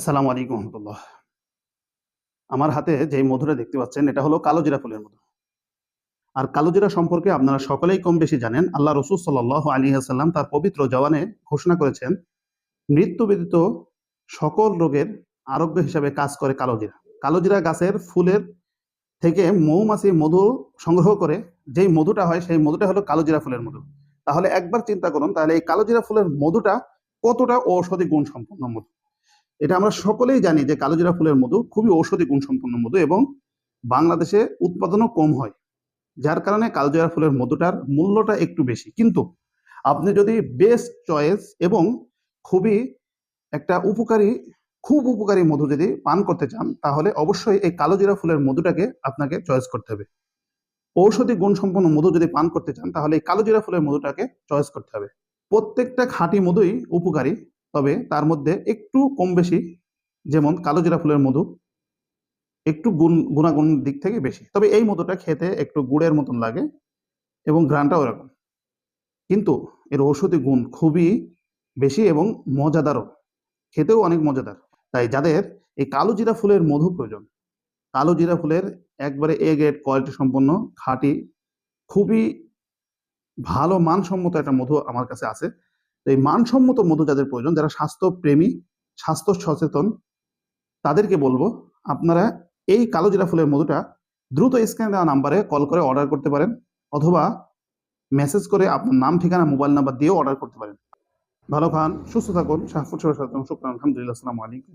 আসসালামু আলাইকুম রহমতুল্লাহ। আমার হাতে যে মধুটা দেখতে পাচ্ছেন, এটা হলো কালোজিরা ফুলের মধু। আর কালোজিরা সম্পর্কে আপনারা সকলেই কম বেশি জানেন, আল্লাহ রসুল সাল আলী আসাল্লাম তার পবিত্র জওয়ানে ঘোষণা করেছেন, মৃত্যু ব্যতীত সকল রোগের আরোগ্য হিসাবে কাজ করে কালোজিরা কালোজিরা গাছের ফুলের থেকে মৌমাছি মধু সংগ্রহ করে যেই মধুটা হয়, সেই মধুটা হলো কালোজিরা ফুলের মধু। তাহলে একবার চিন্তা করুন, তাহলে এই কালোজিরা ফুলের মধুটা কতটা ঔষধি গুণ সম্পন্ন মধু? এটা আমরা সকলেই জানি যে কালোজিরা ফুলের মধু খুবই ঔষধি গুণ সম্পন্ন মধু এবং বাংলাদেশে উৎপাদনও কম হয়, যার কারণে কালোজিরা ফুলের মধুটার মূল্যটা একটু বেশি। কিন্তু আপনি যদি বেস্ট চয়েস এবং খুবই একটা উপকারী, খুব উপকারী মধু যদি পান করতে চান, তাহলে অবশ্যই এই কালোজিরা ফুলের মধুটাকে আপনাকে চয়েস করতে হবে। ঔষধি গুণ সম্পন্ন মধু যদি পান করতে চান, তাহলে এই কালোজিরা ফুলের মধুটাকে চয়েস করতে হবে। প্রত্যেকটা খাঁটি মধুই উপকারী তবে তার মধ্যে একটু কম বেশি, যেমন কালোজিরা ফুলের মধু, একটু গুণ, গুণাগুণ দিক থেকে বেশি। তবে এই মধুটা খেতে একটু গুড়ের মতন লাগে এবং ঘ্রাণটাও এরকম। কিন্তু এর ঔষধি গুণ খুবই বেশি এবং মজাদারও। খেতেও অনেক মজাদার। তাই যাদের এই কালো জিরা ফুলের মধু প্রয়োজন, কালো জিরা ফুলের একবারে এ গ্রেড কোয়ালিটি সম্পন্ন খাঁটি, খুবই ভালো মানসম্মত একটা মধু আমার কাছে আছে। এই মানসম্মত মধু যাদের প্রয়োজন, যারা স্বাস্থ্যপ্রেমী, স্বাস্থ্য সচেতন, তাদেরকে বলব, আপনারা এই কালো জিরা ফুলের মধুটা দ্রুত স্ক্যান দেওয়া নাম্বারে কল করে অর্ডার করতে পারেন, অথবা মেসেজ করে আপনার নাম, ঠিকানা মোবাইল নাম্বার দিয়েও অর্ডার করতে পারেন। ভালো খান, সুস্থ থাকুন শাহফুর শুক্রান, আলহামদুলিল্লাহ, আসসালামু আলাইকুম।